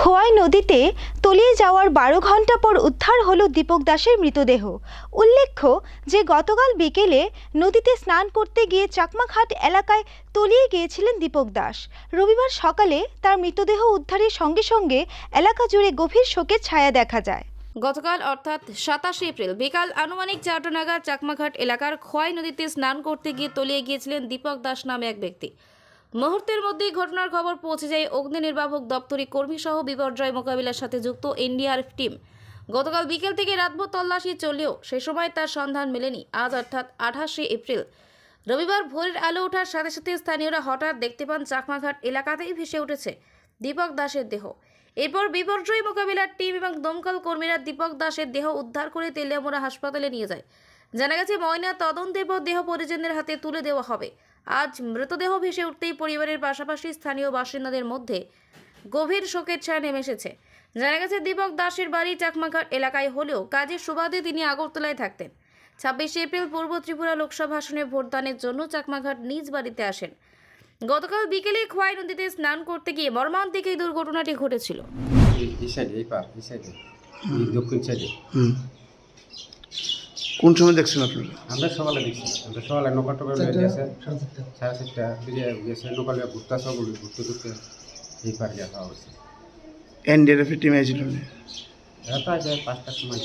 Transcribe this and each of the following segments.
খোয়াই নদীতে তলিয়ে যাওয়ার বারো ঘণ্টা পর উদ্ধার হলো দীপক দাসের মৃতদেহ। উল্লেখ্য যে, গতকাল বিকেলে নদীতে স্নান করতে গিয়ে চাকমাঘাট এলাকায় তলিয়ে গিয়েছিলেন দীপক দাস। রবিবার সকালে তার মৃতদেহ উদ্ধারের সঙ্গে সঙ্গে এলাকা জুড়ে গভীর শোকের ছায়া দেখা যায়। গতকাল অর্থাৎ সাতাশে এপ্রিল বিকাল আনুমানিক চারটা নাগাদ চাকমাঘাট এলাকার খোয়াই নদীতে স্নান করতে গিয়ে তলিয়ে গিয়েছিলেন দীপক দাস নামে এক ব্যক্তি। মুহূর্তের মধ্যেই ঘটনার খবর পৌঁছে যায় অগ্নি নির্বাপক দপ্তরি কর্মী সহ বিপর্যয় মোকাবিলার সাথে যুক্ত এনডিআরএফ টিম। গতকাল বিকেল থেকে রাতভর তল্লাশি চললেও সে সময় তার সন্ধান মেলেনি। আজ অর্থাৎ আঠাশে এপ্রিল। রবিবার ভোরের আলো ওঠার সাথে সাথে স্থানীয়রা হঠাৎ দেখতে পান চাকমাঘাট এলাকাতেই ভেসে উঠেছে দীপক দাসের দেহ। এরপর বিপর্যয় মোকাবিলার টিম এবং দমকল কর্মীরা দীপক দাসের দেহ উদ্ধার করে তেলিয়ামোড়া হাসপাতালে নিয়ে যায়। জানা গেছে ময়না তদন্তের পর দেহ পরিজনদের হাতে তুলে দেওয়া হবে। আজ মৃতদেহ ভেসে উঠতেই পরিবারের পাশাপাশি স্থানীয় বাসিন্দাদের মধ্যে গভীর শোকের ছায়া নেমে এসেছে। জানা গেছে দীপক দাসের বাড়ি চাকমাঘাট এলাকায় হলেও কাজের সুবাদে তিনি আগরতলায় থাকতেন। ছাব্বিশে এপ্রিল পূর্ব ত্রিপুরা লোকসভা আসনে ভোটদানের জন্য চাকমাঘাট নিজ বাড়িতে আসেন। গতকাল বিকেলে খোয়াই নদীতে স্নান করতে গিয়ে মর্মান্তিক এই দুর্ঘটনাটি ঘটেছিল। এই- এই সাইডে এই পার এই সাইডে দক্ষিণ সাইডে হুম। কোন সময় দেখছেন আপনারা? আমরা সকালে দেখছি। আমরা সকালে নৌকা টোকা লয়ে গেছে। সাড়ে চারটা দিকে গেছে। নৌকা ঘুরতে সব ঘুরতে ঘুরতে এই পার টিম পাঁচটার সময়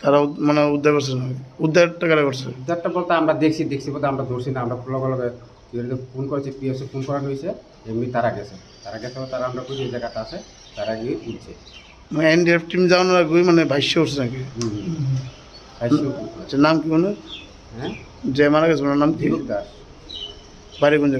তারা মানে উদ্ধার করছে না? উদ্ধারটা কারা করছে? উদ্ধারটা বলতে আমরা দেখছি দেখছি বলতে আমরা ধরছি না। আমরা লগে লগে ফোন করেছি পিএসে ফোন করানো হয়েছে এমনি তারা গেছে। তারা গেছে তারা আমরা কই যে জায়গাটা আছে তারা গিয়ে উঠছে মানে এনডিআরএফ টিম যাওয়ানোর আগে মানে ভাষ্য উঠছে নাকি? হুম হুম আইসি আচ্ছা নাম কি মানে হ্যাঁ যে মারা গেছে ওনার নাম কি দীপক দাস বাড়ি কোন